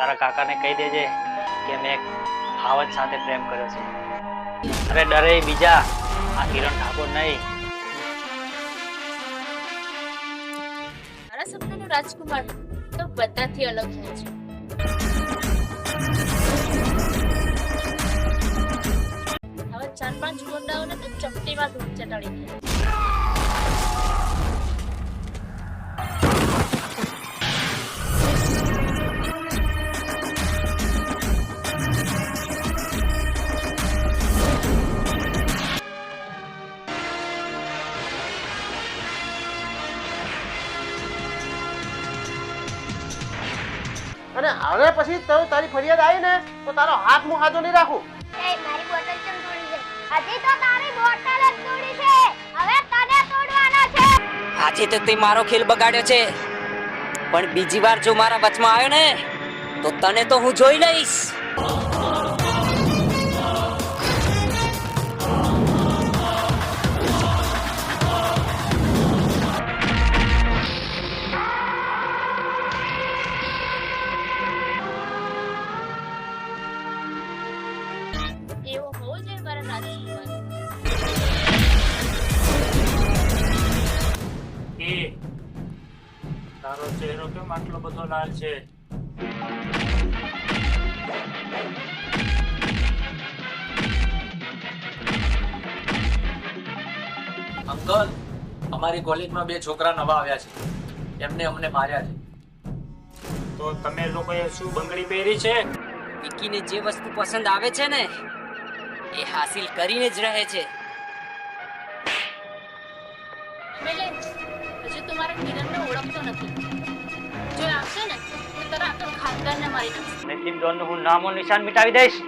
મારા કાકાને કહી દેજે કે મેં હાવજ સાથે પ્રેમ કર્યો છે. અરે ડરે બીજા આ કિરણ ઠાકોર નહીં. મારા સપનાનો રાજકુમાર તો બધાથી અલગ હોય છે. હવે ચાર પાંચ ગુંડાઓને તો ચપટીમાં ધૂળ ચટાડી અને હવે પછી તો તારી ફરિયાદ આવી ને તો તારો હાથ મું હાજો નહીં રાખું. એ મારી બોટલ ચમ તોડી છે? હજી તો તારી બોટલ જ તોડી છે. હવે તને તોડવાનો છે. આજે તો તે મારો ખેલ બગાડ્યો છે. પણ બીજી વાર જો મારા વચમાં આવ્યો ને તો તને તો હું જોઈ લઈશ. તારો ચહેરો કેમ આટલો બધો લાલ છે? અંકલ અમારી કોલેજમાં બે છોકરા નવા આવ્યા છે. એમને અમને માર્યા છે. તો તમે લોકોએ શું બંગડી પહેરી છે? વિકીને જે વસ્તુ પસંદ આવે છે ને એ હાસિલ કરીને જ રહે છે. તમારે કિરણને ઓળખતો નથી જો આવશે ને તો તારા આખા ખાનદાનને મારી નાખશે મેલિમ ડોનનું હું નામો નિશાન મિટાવી દઈશ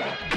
Yeah.